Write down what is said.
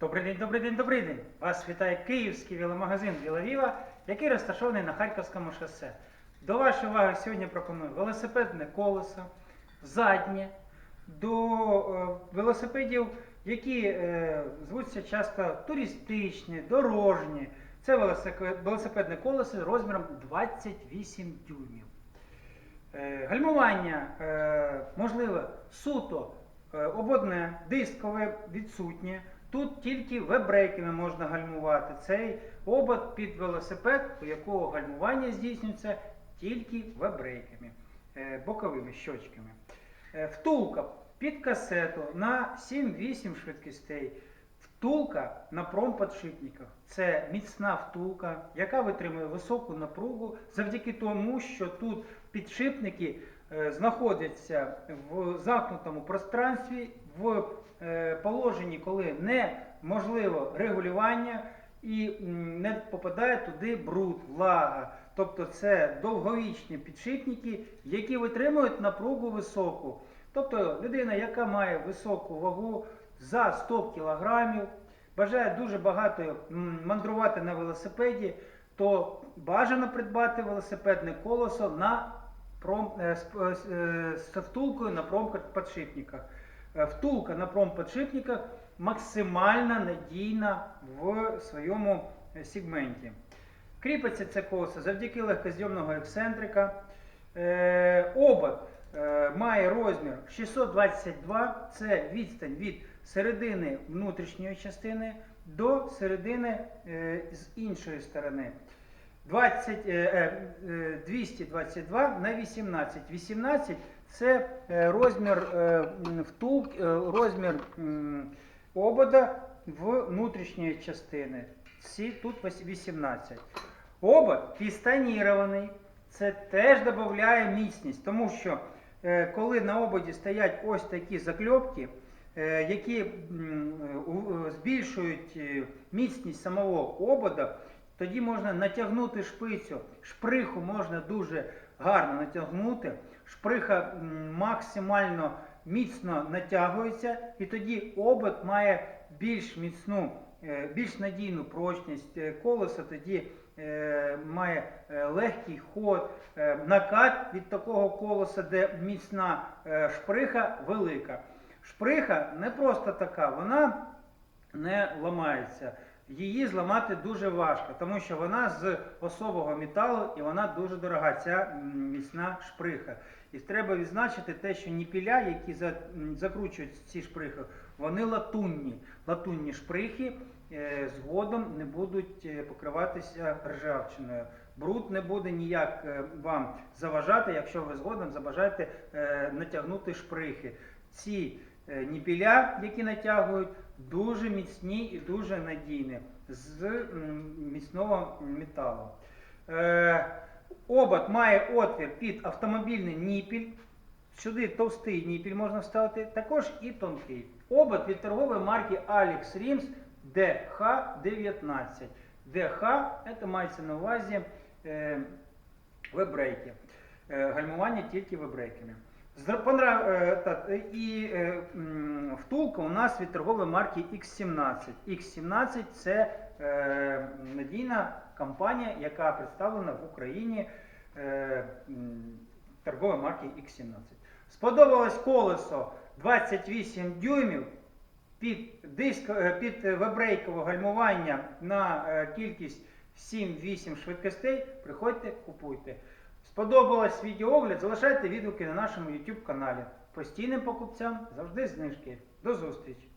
Добрий день, добрий день, добрий день! Вас вітає київський веломагазин Вілавіва, який розташований на Харківському шосе. До вашої уваги сьогодні пропоную велосипедне колесо, заднє, до е, велосипедів, які е, звуться часто туристичні, дорожні. Це велосипедне колесо розміром 28 дюймів. Е, Гальмування можливе суто ободне, дискове, відсутнє. Тут тільки вебрейками можна гальмувати. Цей обод під велосипед, у якого гальмування здійснюється тільки вебрейками, е, боковими щочками. Е, Втулка під касету на 7-8 швидкостей. Втулка на промподшипниках. Це міцна втулка, яка витримує високу напругу завдяки тому, що тут підшипники знаходяться в замкнутому пространстві, в е, положенні, коли неможливо регулювання і не попадає туди бруд, влага. Тобто це довговічні підшипники, які витримують напругу високу. Тобто людина, яка має високу вагу за 100 кг, бажає дуже багато мандрувати на велосипеді, то бажано придбати велосипедне колесо на пром, е, е, е, з втулкою на промподшипниках. Е, Втулка на промподшипниках максимально надійна в своєму сегменті. Кріпиться це колесо завдяки легкозйомного ексцентрика. Обод має розмір 622, це відстань від середини внутрішньої частини до середини з іншої сторони. 20, е, е, е, 222 на 18. 18 це розмір м, втулк, е, розмір обода внутрішньої частини. Ці тут 18. Обод пістанірований. Це теж додає міцність, тому що коли на ободі стоять ось такі закльопки, які збільшують міцність самого обода, тоді можна натягнути шпицю. Шприху можна дуже гарно натягнути. Шприха максимально міцно натягується, і тоді обод має більш міцну, е, більш надійну прочність. Е, Колесо тоді е, має легкий ход, накат від такого колеса, де міцна шприха велика. Шприха не просто така, вона не ламається. Її зламати дуже важко, тому що вона з особого металу і вона дуже дорога, ця міцна шприха. І треба відзначити те, що ніпіля, які закручують ці шприхи, вони латунні. Латунні шприхи е, згодом не будуть е, покриватися ржавчиною. Бруд не буде ніяк е, вам заважати, якщо ви згодом забажаєте натягнути шприхи. Ці ніпіля, які натягують, дуже міцні і дуже надійні з міцного металу. Е, Обод має отвір під автомобільний ніпіль. Сюди товстий ніпіль можна вставити, також і тонкий. Обод від торгової марки Alex Rims DH19. DH це мається на увазі е, вебрейки. Е, гальмування тільки вебрейками. Е, е, І е, втулка у нас від торгової марки X17. X17 це надійна компанія, яка представлена в Україні торгової марки X17. Сподобалось колесо 28 дюймів під, диск, під вебрейкове гальмування на кількість 7-8 швидкостей. Приходьте, купуйте. Сподобалось відеоогляд, залишайте відгуки на нашому YouTube каналі. Постійним покупцям завжди знижки. До зустрічі!